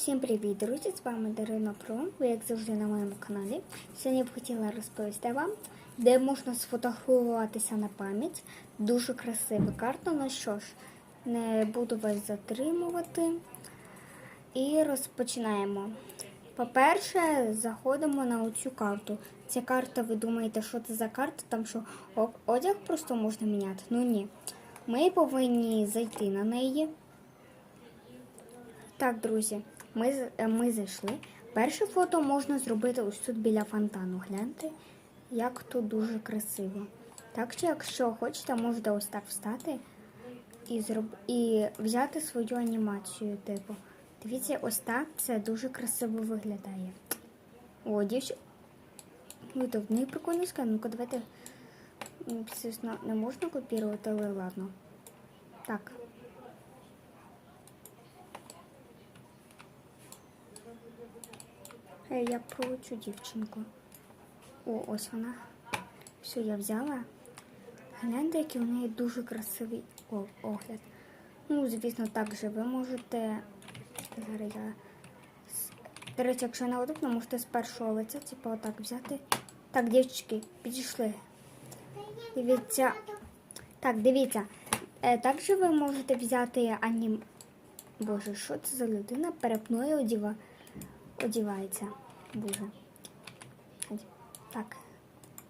Всім привіт, друзі! З вами Дарина Про. Ви як завжди на моєму каналі. Сьогодні б хотіла розповісти вам, де можна сфотографуватися на пам'ять. Дуже красива карта. Ну що ж, не буду вас затримувати. І розпочинаємо. По-перше, заходимо на оцю карту. Ця карта, ви думаєте, що це за карта? Там що одяг просто можна міняти? Ну ні. Ми повинні зайти на неї. Так, друзі, ми, е, ми зайшли. Перше фото можна зробити ось тут біля фонтану. Гляньте, як тут дуже красиво. Так що, якщо хочете, можете ось так встати і, зроб... і взяти свою анімацію. Типу. Дивіться, ось так це дуже красиво виглядає. О, дівча. Ну, то в прикольно сказано. Ну-ка, давайте. Звісно, не можна копірувати, але ладно. Так. Я про цю дівчинку. О, ось вона. Все, я взяла. Гляньте, який у неї дуже красивий огляд. Ну, звісно, також ви можете. Зараз я. До речі, якщо не можете з першого лиця, типу, отак взяти. Так, дівчатки, підійшли. Дивіться. Так, дивіться. Е, також ви можете взяти анім. Боже, що це за людина? Перепною одіва... одівається. Боже. Так.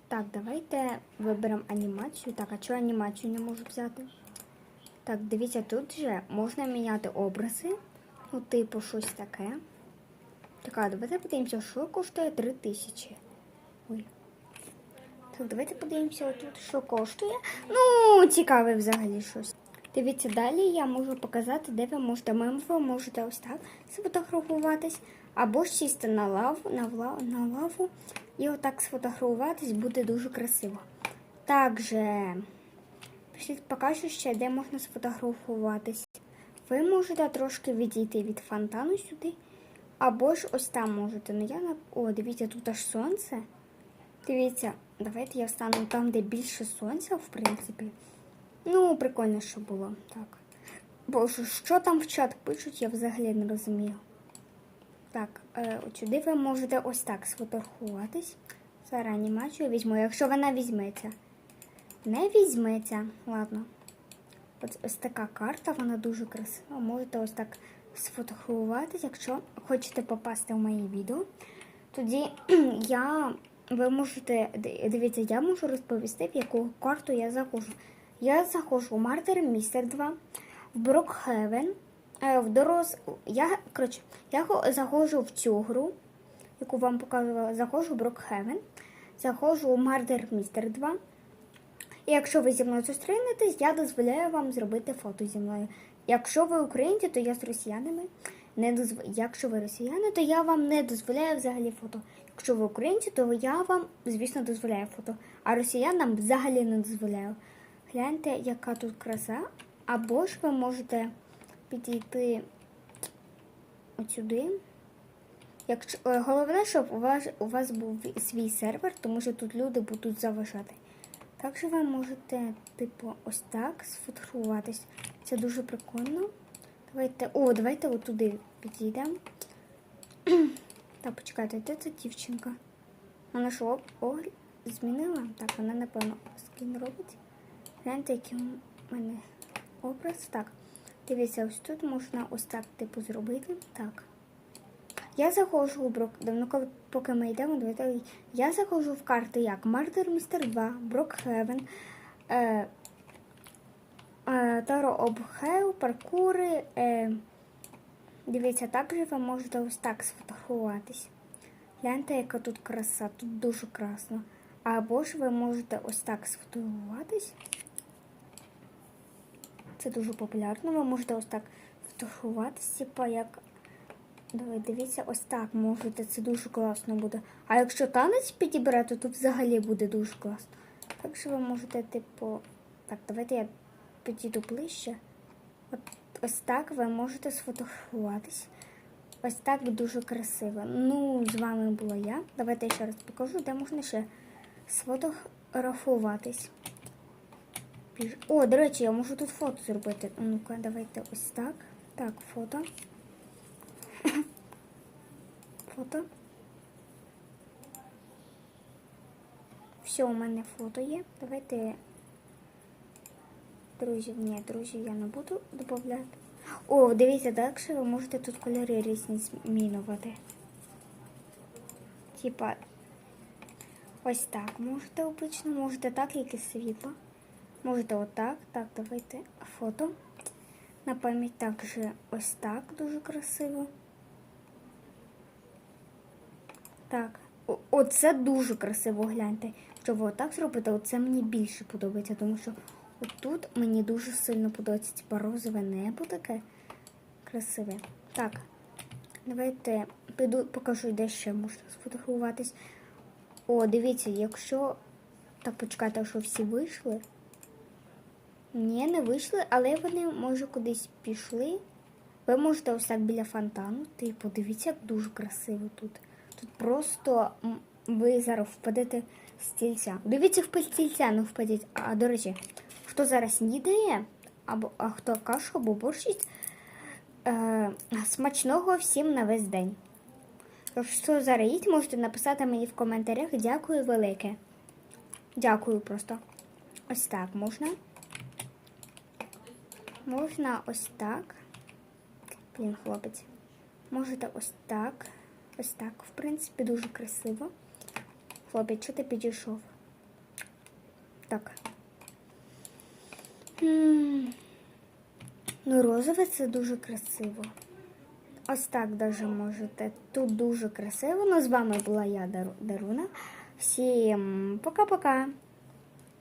Так, давайте виберемо анімацію. Так, а чого анімацію не можу взяти? Так, дивіться, тут же можна міняти образи. Ну, типу, щось таке. Так, а давайте подивимося, що коштує 3 тисячі. Ой. Так, давайте подивимося отут, що коштує. Ну, цікаве взагалі щось. Дивіться, далі я можу показати, де ви можете. Ми ви можете ось так сфотографуватись, або ж сісти на лаву, на, вла- на лаву і отак сфотографуватись буде дуже красиво. Також пішліть покажу ще, де можна сфотографуватись. Ви можете трошки відійти від фонтану сюди, або ж ось там можете. Ну я. О, дивіться, тут аж сонце. Дивіться, давайте я встану там, де більше сонця, в принципі. Ну, прикольно, що було. Так. Боже, що там в чат пишуть, я взагалі не розумію. Так, е, от сюди ви можете ось так сфотографуватись. Зараз анімацію візьму, якщо вона візьметься. Не візьметься. Ладно. Ось, ось така карта, вона дуже красива. Можете ось так сфотографуватись, якщо хочете попасти в моє відео. Тоді я, ви можете, дивіться, я можу розповісти, в яку карту я заходжу. Я заходжу в Мартер Містер 2, в Брокхевен, в дорос... Я, коротше, я хо- заходжу в цю гру, яку вам показувала, заходжу в Брокхевен, заходжу в Мартер Містер 2. І якщо ви зі мною зустрінетесь, я дозволяю вам зробити фото зі мною. Якщо ви українці, то я з росіянами. Не дозв... Якщо ви росіяни, то я вам не дозволяю взагалі фото. Якщо ви українці, то я вам, звісно, дозволяю фото. А росіянам взагалі не дозволяю. Гляньте, яка тут краса. Або ж ви можете підійти от сюди. Якщо е, головне, щоб у вас у вас був свій сервер, тому що тут люди будуть заважати. Також ви можете, типу, ось так сфотографуватись. Це дуже прикольно. Давайте. О, давайте отуди підійдемо. Так, почекайте, де ця дівчинка? Вона що, огляд змінила? Так, вона, напевно, скін робить. Гляньте, який у мене образ. Так. Дивіться, ось тут можна ось так, типу, зробити. Так. Я заходжу у Брок. Давно, поки ми йдемо, давайте. Я заходжу в карти як Мардер Містер 2, Брокхевен, е, е, Таро Обхев, паркури. Е, дивіться, також ви можете ось так сфотографуватись. Гляньте, яка тут краса, тут дуже красно. Або ж ви можете ось так сфотографуватись. Це дуже популярно. Ви можете ось так фотографуватись, типа як Давай, дивіться, ось так можете, це дуже класно буде. А якщо танець підібрати, то взагалі буде дуже класно. Так що ви можете, типу. Так, давайте я підійду ближче. От ось так ви можете сфотографуватись. Ось так дуже красиво. Ну, з вами була я. Давайте я ще раз покажу, де можна ще сфотографуватись. Біж- О, до речі, я можу тут фото зробити. Ну-ка, давайте ось так. Так, фото. фото. Все, у мене фото є. Давайте. Друзів, ні, друзів я не буду додати. О, дивіться, далі ви можете тут кольори різні змінювати. Типа, ось так можете обично, можете так, як і світло. Можете отак. Так, давайте фото. На пам'ять також ось так дуже красиво. Так, оце дуже красиво гляньте. Що ви отак зробите, оце мені більше подобається, тому що отут мені дуже сильно подобається типа розове небо таке красиве. Так, давайте піду покажу, де ще можна сфотографуватись. О, дивіться, якщо. Так, почекайте, що всі вийшли. Ні, не вийшли, але вони, може, кудись пішли. Ви можете ось так біля фонтану. Ти подивіться, як дуже красиво тут. Тут просто ви зараз впадете з стільця. Дивіться, в стільця, не впадіть. А до речі, хто зараз снідає, або а хто кашу або борщ, їсть, е, смачного всім на весь день. Якщо зараз їсть, можете написати мені в коментарях. Дякую велике. Дякую просто. Ось так можна. Можна ось так. Блін, хлопець. Можете ось так. Ось так, в принципі, дуже красиво. Хлопець, що ти підійшов? Так. Ну, розове це дуже красиво. Ось так даже можете. Тут дуже красиво. Ну, з вами була я, Даруна. Всім пока-пока.